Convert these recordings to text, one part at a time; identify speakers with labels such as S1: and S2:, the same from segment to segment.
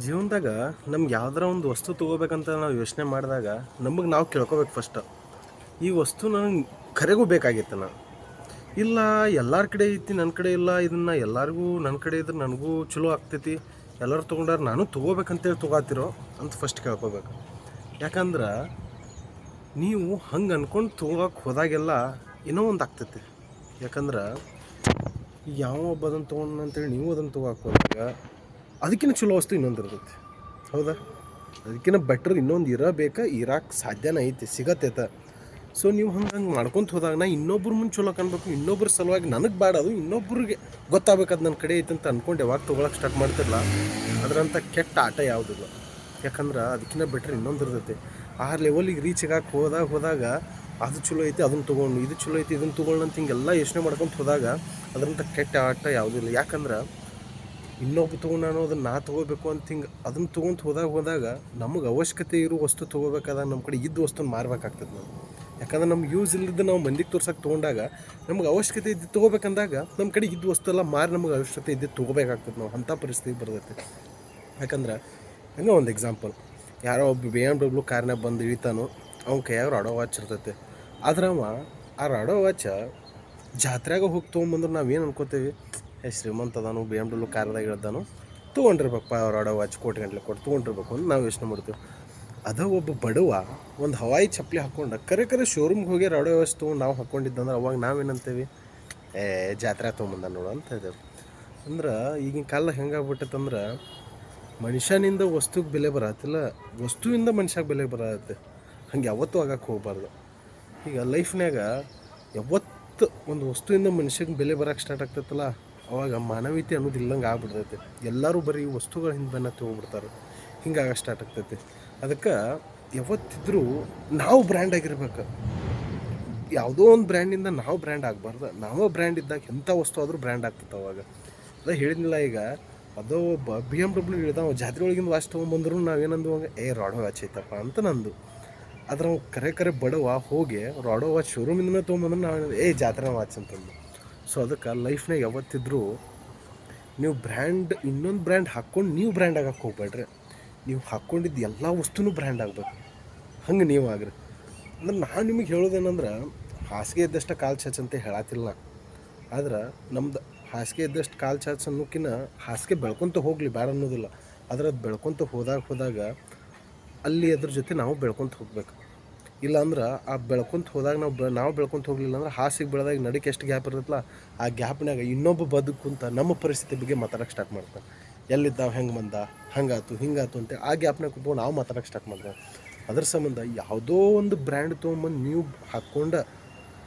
S1: ಜೀವನದಾಗ ನಮ್ಗೆ ಯಾವ್ದಾರ ಒಂದು ವಸ್ತು ತೊಗೋಬೇಕಂತ ನಾವು ಯೋಚನೆ ಮಾಡಿದಾಗ ನಮಗೆ ನಾವು ಕೇಳ್ಕೊಬೇಕು ಫಸ್ಟ್ ಈ ವಸ್ತು ನನಗೆ ಕರೆಗೂ ಬೇಕಾಗಿತ್ತು ನಾನು. ಇಲ್ಲ, ಎಲ್ಲರ ಕಡೆ ಐತಿ ನನ್ನ ಕಡೆ ಇಲ್ಲ, ಇದನ್ನು ಎಲ್ಲರಿಗೂ ನನ್ನ ಕಡೆ ಇದ್ರೆ ನನಗೂ ಚಲೋ ಆಗ್ತೈತಿ, ಎಲ್ಲರೂ ತೊಗೊಂಡಾರ ನಾನು ತೊಗೋಬೇಕಂತೇಳಿ ತೊಗೋತಿರೋ ಅಂತ ಫಸ್ಟ್ ಕೇಳ್ಕೊಬೇಕು. ಯಾಕಂದ್ರೆ ನೀವು ಹಂಗೆ ಅಂದ್ಕೊಂಡು ತೊಗೋಕೆ ಹೋದಾಗೆಲ್ಲ ಏನೋ ಒಂದು ಆಗ್ತೈತಿ. ಯಾಕಂದ್ರೆ ಯಾವ ಒಬ್ಬ ಅದನ್ನು ತೊಗೊಂಡು ಅಂತೇಳಿ ನೀವು ಅದನ್ನು ತೊಗೋಕೆ ಹೋದಾಗ ಅದಕ್ಕಿಂತ ಚಲೋ ವಸ್ತು ಇನ್ನೊಂದು ಇರ್ತೈತಿ. ಹೌದಾ? ಅದಕ್ಕಿಂತ ಬೆಟ್ರ್ ಇನ್ನೊಂದು ಇರಬೇಕಾ ಇರಕ್ಕೆ ಸಾಧ್ಯನೇ ಐತಿ ಸಿಗತ್ತೈತ ಸೊ ನೀವು ಹಂಗೆ ಹಂಗೆ ಮಾಡ್ಕೊಂತ ಹೋದಾಗ ನಾ ಇನ್ನೊಬ್ರು ಮುಂದೆ ಚಲೋ ಕಾಣಬೇಕು, ಇನ್ನೊಬ್ರ ಸಲುವಾಗಿ ನನಗೆ ಬೇಡ ಅದು, ಇನ್ನೊಬ್ರಿಗೆ ಗೊತ್ತಾಗಬೇಕಾದ ನನ್ನ ಕಡೆ ಐತೆ ಅಂತ ಅಂದ್ಕೊಂಡು ಯಾವಾಗ ತೊಗೊಳಕ್ಕೆ ಸ್ಟಾರ್ಟ್ ಮಾಡ್ತಿರಲ್ಲ ಅದರಂಥ ಕೆಟ್ಟ ಆಟ ಯಾವುದಿಲ್ಲ ಯಾಕಂದ್ರೆ ಅದಕ್ಕಿಂತ ಬೆಟ್ರ್ ಇನ್ನೊಂದು ಇರ್ತೈತಿ. ಆ ಲೆವೆಲಿಗೆ ರೀಚ್ ಆಗಕ್ಕೆ ಹೋದಾಗ ಹೋದಾಗ ಅದು ಚಲೋ ಐತಿ ಅದನ್ನು ತೊಗೊಂಡು, ಇದು ಚಲೋ ಐತಿ ಇದನ್ನು ತೊಗೊಂಡು ಅಂತ ಹಿಂಗೆಲ್ಲ ಯೋಚನೆ ಮಾಡ್ಕೊಂತ ಹೋದಾಗ ಅದರಂಥ ಕೆಟ್ಟ ಆಟ ಯಾವುದಿಲ್ಲ ಯಾಕಂದ್ರೆ ಇನ್ನೊಬ್ಬ ತೊಗೊಂಡು ನಾನು ಅದನ್ನು ನಾ ತೊಗೋಬೇಕು ಅಂತ ಹಿಂಗೆ ಅದನ್ನು ತೊಗೊಂತ ಹೋದಾಗ ಹೋದಾಗ ನಮಗೆ ಅವಶ್ಯಕತೆ ಇರೋ ವಸ್ತು ತೊಗೋಬೇಕಾದಾಗ ನಮ್ಮ ಕಡೆ ಇದ್ದ ವಸ್ತುನ ಮಾರಬೇಕಾಗ್ತದೆ ನಾವು. ಯಾಕಂದ್ರೆ ನಮ್ಗೆ ಯೂಸ್ ಇಲ್ಲದ ನಾವು ಮಂದಿಗೆ ತೋರ್ಸಕ್ಕೆ ತೊಗೊಂಡಾಗ ನಮ್ಗೆ ಅವಶ್ಯಕತೆ ಇದ್ದು ತೊಗೋಬೇಕಂದಾಗ ನಮ್ಮ ಕಡೆ ಇದ್ದ ವಸ್ತು ಎಲ್ಲ ಮಾರಿ ನಮ್ಗೆ ಅವಶ್ಯಕತೆ ಇದ್ದು ತೊಗೋಬೇಕಾಗ್ತದೆ ನಾವು. ಅಂಥ ಪರಿಸ್ಥಿತಿ ಬರ್ತೈತೆ. ಯಾಕಂದ್ರೆ ಹಂಗೆ ಒಂದು ಎಕ್ಸಾಂಪಲ್ ಯಾರೋ ಒಬ್ಬ ಬಿ ಎಂ ಡಬ್ಲ್ಯೂ ಕಾರ್ನಾಗ ಬಂದು ಇಳಿತಾನೋ, ಅವ್ನ ಕೈಯಾಗ ರಾಡೋ ವಾಚ್ ಇರ್ತೈತೆ. ಆದ್ರೆ ಅವ ಆ ರಾಡೋ ವಾಚ ಜಾತ್ರೆಗೆ ಹೋಗಿ ತೊಗೊಂಬಂದ್ರೆ ನಾವೇನು ಅನ್ಕೋತೀವಿ? ಶ್ರೀಮಂತ ಅದಾನು ಬಿ ಎಂ ಡಬ್ಲ್ಯೂ ಕಾರ್ದಾಗ ಇಳ್ದಾನು. ತೊಗೊಂಡಿರ್ಬೇಕಪ್ಪ ಆಡೋ ವಾಚ್ ಕೋಟಿ ಗಂಟ್ಲೆ ಕೊಟ್ಟು ತೊಗೊಂಡಿರ್ಬೇಕು ಅಂತ ನಾವು ಯೋಚನೆ ಮಾಡ್ತೀವಿ. ಅದ ಒಬ್ಬ ಬಡವ ಒಂದು ಹವಾಯಿ ಚಪ್ಪಲಿ ಹಾಕ್ಕೊಂಡ ಕರೆ ಕರೆ ಶೋರೂಮ್ಗೆ ಹೋಗಿ ರಾಡೋ ವಾಚ್ ತೊಗೊಂಡು ನಾವು ಹಾಕ್ಕೊಂಡಿದ್ದಂದ್ರೆ ಅವಾಗ ನಾವೇನಂತೇವಿ ಏ, ಜಾತ್ರೆ ತೊಗೊಂಬಂದ ನೋಡು ಅಂತ ಇದ್ದೇವೆ ಅಂದ್ರೆ ಈಗಿನ ಕಾಲ ಹೆಂಗಾಗ್ಬಿಟ್ಟೈತಂದ್ರೆ ಮನುಷ್ಯನಿಂದ ವಸ್ತುಗೆ ಬೆಲೆ ಬರತ್ತಿಲ್ಲ ವಸ್ತುವಿಂದ ಮನುಷ್ಯಾಗ ಬೆಲೆ ಬರತ್ತೆ ಹಂಗೆ ಯಾವತ್ತೂ ಆಗಕ್ಕೆ ಹೋಗ್ಬಾರ್ದು. ಈಗ ಲೈಫ್ನಾಗ ಯಾವತ್ತು ಒಂದು ವಸ್ತುವಿಂದ ಮನುಷ್ಯಗೆ ಬೆಲೆ ಬರಕ್ಕೆ ಸ್ಟಾರ್ಟ್ ಆಗ್ತೈತಲ್ಲ? ಅವಾಗ ಮಾನವೀಯತೆ ಅನ್ನೋದು ಇಲ್ಲಂಗೆ ಆಗ್ಬಿಡ್ತೈತೆ. ಎಲ್ಲರೂ ಬರೀ ವಸ್ತುಗಳ ಹಿಂದೆ ಬನ್ನ ತೊಗೊಬಿಡ್ತಾರೆ ಹಿಂಗಾಗ ಸ್ಟಾರ್ಟ್ ಆಗ್ತೈತೆ. ಅದಕ್ಕೆ ಯಾವತ್ತಿದ್ರೂ ನಾವು ಬ್ರ್ಯಾಂಡ್ ಆಗಿರ್ಬೇಕು. ಯಾವುದೋ ಒಂದು ಬ್ರ್ಯಾಂಡಿಂದ ನಾವು ಬ್ರ್ಯಾಂಡ್ ಆಗಬಾರ್ದು. ನಾವೇ ಬ್ರ್ಯಾಂಡ್ ಇದ್ದಾಗ ಎಂಥ ವಸ್ತು ಆದರೂ ಬ್ರ್ಯಾಂಡ್ ಆಗ್ತೈತೆ ಅವಾಗ. ಅದೇ ಹೇಳಿದ್ನಿಲ್ಲ ಈಗ, ಅದೋ ಒಬ್ಬ ಬಿ ಎಂ ಡಬ್ಲ್ಯೂ ಇಳ್ದ ಜಾತ್ರೆ ಒಳಗಿಂದ ವಾಚ್ ತೊಗೊಂಬಂದ್ರು ನಾವೇನಂದು ಅವಾಗ ಏ ರಾಡೋ ವಾಚ್ ಐತಪ್ಪ ಅಂತ ನಂದು. ಆದ್ರೆ ಅವ್ನು ಕರೆ ಕರೆ ಬಡವ ಹೋಗಿ ರಾಡೋ ವಾಚ್ ಶೋರೂಮಿಂದನೇ ತೊಗೊಂಬಂದ್ರೆ ನಾವು ಏ, ಜಾತ್ರೆ ವಾಚ್ ಅಂತಂದು. ಸೊ ಅದಕ್ಕೆ ಲೈಫ್ನಾಗ ಯಾವತ್ತಿದ್ರೂ ನೀವು ಬ್ರ್ಯಾಂಡ್ ಇನ್ನೊಂದು ಬ್ರ್ಯಾಂಡ್ ಹಾಕ್ಕೊಂಡು ನೀವು ಬ್ರ್ಯಾಂಡ್ ಆಗಕ್ಕೆ ಹೋಗ್ಬೇಡ್ರಿ. ನೀವು ಹಾಕ್ಕೊಂಡಿದ್ದು ಎಲ್ಲ ವಸ್ತುನೂ ಬ್ರ್ಯಾಂಡ್ ಆಗ್ಬೇಕು. ಹಂಗೆ ನೀವು ಆಗ್ರಿ. ಅಂದ್ರೆ ನಾನು ನಿಮಗೆ ಹೇಳೋದೇನಂದ್ರೆ, ಹಾಸಿಗೆ ಇದ್ದಷ್ಟು ಕಾಲು ಚಾಚ್ ಅಂತ ಹೇಳತ್ತಿಲ್ಲ ಆದ್ರೆ ನಮ್ದು ಹಾಸಿಗೆ ಇದ್ದಷ್ಟು ಕಾಲು ಚಾಚ್ ಅನ್ನೋಕ್ಕಿಂತ ಹಾಸಿಗೆ ಬೆಳ್ಕೊತ ಹೋಗಲಿ ಬೇಡ ಅನ್ನೋದಿಲ್ಲ. ಆದ್ರೆ ಅದು ಬೆಳ್ಕೊತ ಹೋದಾಗ ಹೋದಾಗ ಅಲ್ಲಿ ಅದ್ರ ಜೊತೆ ನಾವು ಬೆಳ್ಕೊತ ಹೋಗ್ಬೇಕು. ಇಲ್ಲ ಅಂದ್ರೆ ಆ ಬೆಳ್ಕೊಂತ ಹೋದಾಗ ನಾವು ಬೆ, ನಾವು ಬೆಳ್ಕೊಂತ ಹೋಗಲಿಲ್ಲ ಅಂದ್ರೆ ಹಾಸಿಗೆ ಬೆಳೆದಾಗ ನಡಕ್ಕೆ ಎಷ್ಟು ಗ್ಯಾಪ್ ಇರುತ್ತಲ್ಲ, ಆ ಗ್ಯಾಪ್ನಾಗ ಇನ್ನೊಬ್ಬ ಬದುಕುಂತ ನಮ್ಮ ಪರಿಸ್ಥಿತಿ ಬಗ್ಗೆ ಮಾತಾಡಕ್ಕೆ ಸ್ಟಾರ್ಟ್ ಮಾಡ್ತಾನೆ ಎಲ್ಲಿದ್ದಾವ ಹೆಂಗೆ ಬಂದ, ಹಂಗಾತು, ಹಿಂಗಾತು ಅಂತ ಆ ಗ್ಯಾಪ್ನಾಗ ಕುತ್ಕೊಂಡು ನಾವು ಮಾತಾಡಕ್ಕೆ ಸ್ಟಾರ್ಟ್ ಮಾಡ್ತೇವೆ ಅದ್ರ ಸಂಬಂಧ ಯಾವುದೋ ಒಂದು ಬ್ರ್ಯಾಂಡ್ ತೊಗೊಂಬಂದು ನೀವು ಹಾಕ್ಕೊಂಡು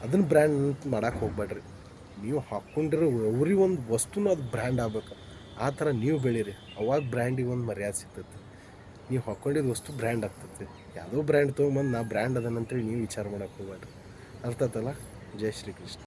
S1: ಅದನ್ನು ಬ್ರ್ಯಾಂಡ್ ಅಂತ ಮಾಡಕ್ಕೆ ಹೋಗ್ಬೇಡ್ರಿ ನೀವು ಹಾಕ್ಕೊಂಡಿರೋ ಅವ್ರಿಗೆ ಒಂದು ವಸ್ತುನೂ ಅದು ಬ್ರ್ಯಾಂಡ್ ಆಗ್ಬೇಕು. ಆ ಥರ ನೀವು ಬೆಳೀರಿ. ಅವಾಗ ಬ್ರ್ಯಾಂಡಿಗೆ ಒಂದು ಮರ್ಯಾದೆ ಸಿಗ್ತೈತೆ. ನೀವು ಹಾಕ್ಕೊಂಡಿದ್ದು ವಸ್ತು ಬ್ರ್ಯಾಂಡ್ ಆಗ್ತೈತಿ ಯಾವುದೋ ಬ್ರ್ಯಾಂಡ್ ತೊಗೊಂಬಂದು ನಾ ಬ್ರ್ಯಾಂಡ್ ಅದನ್ನಂತೇಳಿ ನೀವು ವಿಚಾರ ಮಾಡಕ್ಕೆ ಹೋಗ್ಬೇಡ್ರಿ ಅರ್ಥ ಆತಲ್ಲ? ಜೈ ಶ್ರೀ ಕೃಷ್ಣ